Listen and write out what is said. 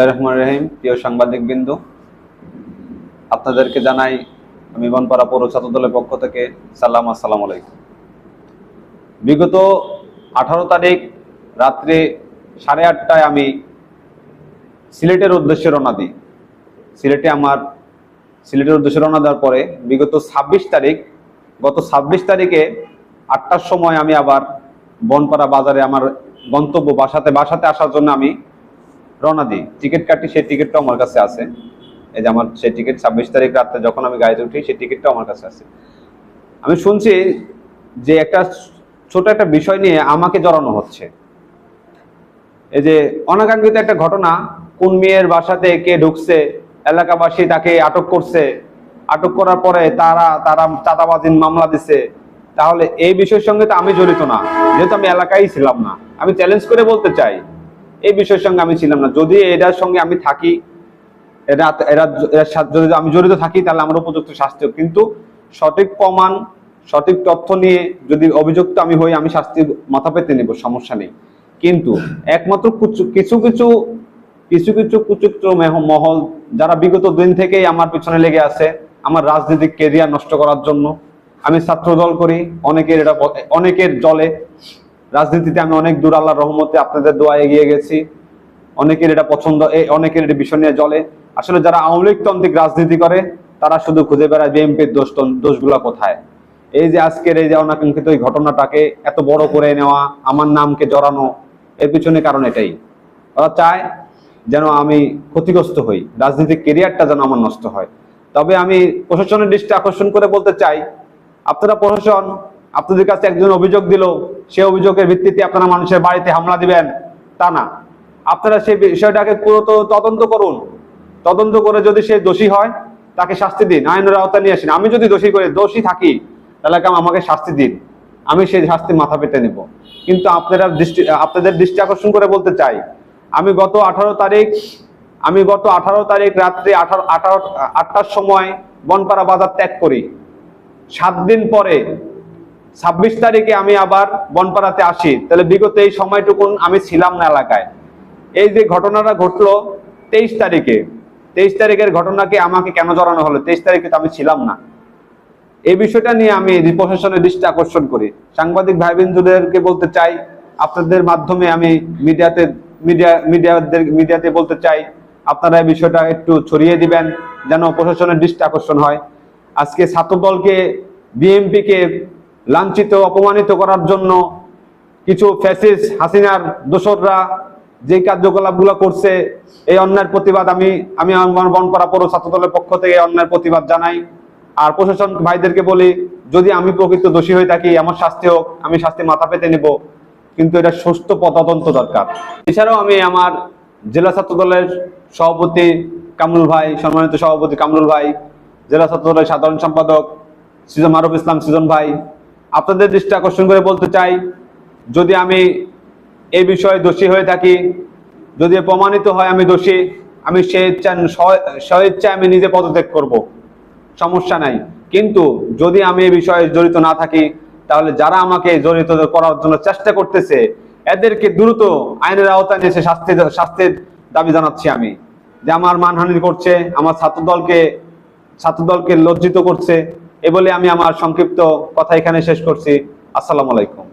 বিসমুল্লাহ রহমান রহিম। প্রিয় সাংবাদিক বিন্দু আপনাদেরকে জানাই আমি বনপাড়া পৌর ছাত্র দলের পক্ষ থেকে সালাম, আসসালাম আলাইকুম। বিগত আঠারো তারিখ রাত্রে সাড়ে আটটায় আমি সিলেটের উদ্দেশ্যে রওনা দিই। সিলেটে আমার, সিলেটের উদ্দেশ্যে রওনা দেওয়ার পরে বিগত ছাব্বিশ তারিখ, গত ছাব্বিশ তারিখে আটটার সময় আমি আবার বনপাড়া বাজারে আমার গন্তব্য বাসাতে বাসাতে আসার জন্য আমি রওনা দিই। টিকিট কাটি সেই টিকিটটা আমার কাছে আছে। এই যে আমার সেই টিকিট ছাব্বিশ তারিখ রাতে যখন আমি গাড়িতে উঠি, সেই টিকিটটা আমার কাছে আছে। আমি শুনছি যে একটা ছোট একটা বিষয় নিয়ে আমাকে জড়ানো হচ্ছে। এই যে অনাকাঙ্ক্ষিত একটা ঘটনা, কোন মেয়ের বাসাতে কে ঢুকছে, এলাকাবাসী তাকে আটক করছে, আটক করার পরে তারা তারা চাঁদাবাজির মামলা দিছে। তাহলে এই বিষয়ের সঙ্গে তো আমি জড়িত না। যেহেতু আমি এলাকায় ছিলাম না। আমি চ্যালেঞ্জ করে বলতে চাই এই বিষয়ের সঙ্গে আমি ছিলাম না যদি এটার সঙ্গে আমি থাকি, এরা এরা যদি আমি জড়িত থাকি, তাহলে আমার উপযুক্ত শাস্তি। কিন্তু সঠিক প্রমাণ, সঠিক তথ্য নিয়ে যদি অভিযুক্ত আমি হই, আমি শাস্তি মাথা পেতে নেব, সমস্যা নেই কিন্তু একমাত্র কিছু কিছু কিছু কিছু কুচুক্ত মেহ- মহল, যারা বিগত দিন থেকেই আমার পিছনে লেগে আছে, আমার রাজনৈতিক কেরিয়ার নষ্ট করার জন্য, আমি ছাত্র দল করি, অনেকের এটা, অনেকের জলে রাজনীতিতে আমি অনেক দূর আল্লাহর রহমতে আপনাদের দোয়া এগিয়ে গেছি। অনেকের এটা পছন্দ অনেকের এটা বিষয় নিয়ে জলে আসলে যারা আওয়ামী লীগতান্ত্রিক রাজনীতি করে, তারা শুধু খুঁজে বেড়ায় বিএনপির দোষ দোষগুলা কোথায়? এই যে আজকের এই যে অনাকাঙ্ক্ষিত এই ঘটনাটাকে এত বড় করে নেওয়া, আমার নামকে জড়ানো, এর পিছনে কারণ এটাই। ওরা চায় যেন আমি ক্ষতিগ্রস্ত হই রাজনৈতিক কেরিয়ারটা যেন আমার নষ্ট হয়। তবে আমি প্রশাসনের দৃষ্টি আকর্ষণ করে বলতে চাই, আপনারা প্রশাসন আপনাদের কাছে একজন অভিযোগ দিল, সে অভিযোগের ভিত্তিতে আপনারা মানুষের বাড়িতে হামলা দিবেন। তা না। আপনারা সেই বিষয়টাকে পুরো তদন্ত করুন। তদন্ত করে যদি সে দোষী হয়, তাকে শাস্তি দিন। আইনের আওতা নিয়ে আসেন। আমি যদি দোষী করে, দোষী থাকি, তাহলে আমাকে শাস্তি দিন? আমি সেই শাস্তি মাথা পেতে নেব। কিন্তু আপনারা দৃষ্টি, আপনাদের দৃষ্টি আকর্ষণ করে বলতে চাই, আমি গত আঠারো তারিখ, আমি গত আঠারো তারিখ রাত্রে আঠারো আঠারো, আটটার সময় বনপাড়া বাজার ত্যাগ করি। সাত দিন পরে ছাব্বিশ তারিখে আমি আবার বনপাড়াতে আসি। তাহলে বিগত এই সময়টুকুন আমি ছিলাম না এলাকায়। এই যে ঘটনাটা ঘটলো তেইশ তারিখে, তেইশ তারিখের ঘটনাকে আমাকে কেন জড়ানো হলো? তেইশ তারিখে তো আমি ছিলাম না। এই বিষয়টা নিয়ে আমি প্রশাসনের দৃষ্টি আকর্ষণ করি। সাংবাদিক ভাই বিন্দুদেরকে বলতে চাই, আপনাদের মাধ্যমে আমি মিডিয়াতে, মিডিয়া, মিডিয়াদের, মিডিয়াতে বলতে চাই, আপনারা এই বিষয়টা একটু ছড়িয়ে দিবেন যেন প্রশাসনের দৃষ্টি আকর্ষণ হয়। আজকে ছাত্রদলকে বিএনপিকে লাঞ্ছিত, অপমানিত করার জন্য কিছু ফ্যাসিস হাসিনার দোসররা যে কার্যকলাপগুলো করছে, এই অন্যায়ের প্রতিবাদ আমি আমি বনপাড়া পৌর ছাত্রদলের পক্ষ থেকে অন্যায়ের প্রতিবাদ জানাই। আর প্রশাসন ভাইদেরকে বলি, যদি আমি প্রকৃত দোষী হয়ে থাকি, আমার শাস্তি হোক, আমি শাস্তি মাথা পেতে নিব, কিন্তু এটা সুস্থ তদন্ত দরকার। এছাড়াও আমি আমার জেলা ছাত্র দলের সভাপতি কামরুল ভাই, সম্মানিত সভাপতি কামরুল ভাই, জেলা ছাত্র দলের সাধারণ সম্পাদক সিজন মারুফ ইসলাম সিজন ভাই আপনাদের দৃষ্টি আকর্ষণ করে বলতে চাই, যদি আমি এই বিষয়ে দোষী হয়ে থাকি, যদি প্রমাণিত হয় আমি দোষী, আমি স্বেচ্ছা স্বেচ্ছায় আমি নিজে পদত্যাগ করব। সমস্যা নাই। কিন্তু যদি আমি এই বিষয়ে জড়িত না থাকি, তাহলে যারা আমাকে জড়িত করার জন্য চেষ্টা করতেছে, এদেরকে দ্রুত আইনের আওতায় এসে শাস্তি শাস্তির দাবি জানাচ্ছি আমি। যে আমার মানহানি করছে, আমার ছাত্রদলকে ছাত্রদলকে লজ্জিত করছে এ বলে আমি আমার সংক্ষিপ্ত কথা এখানে শেষ করছি। আসসালামু আলাইকুম।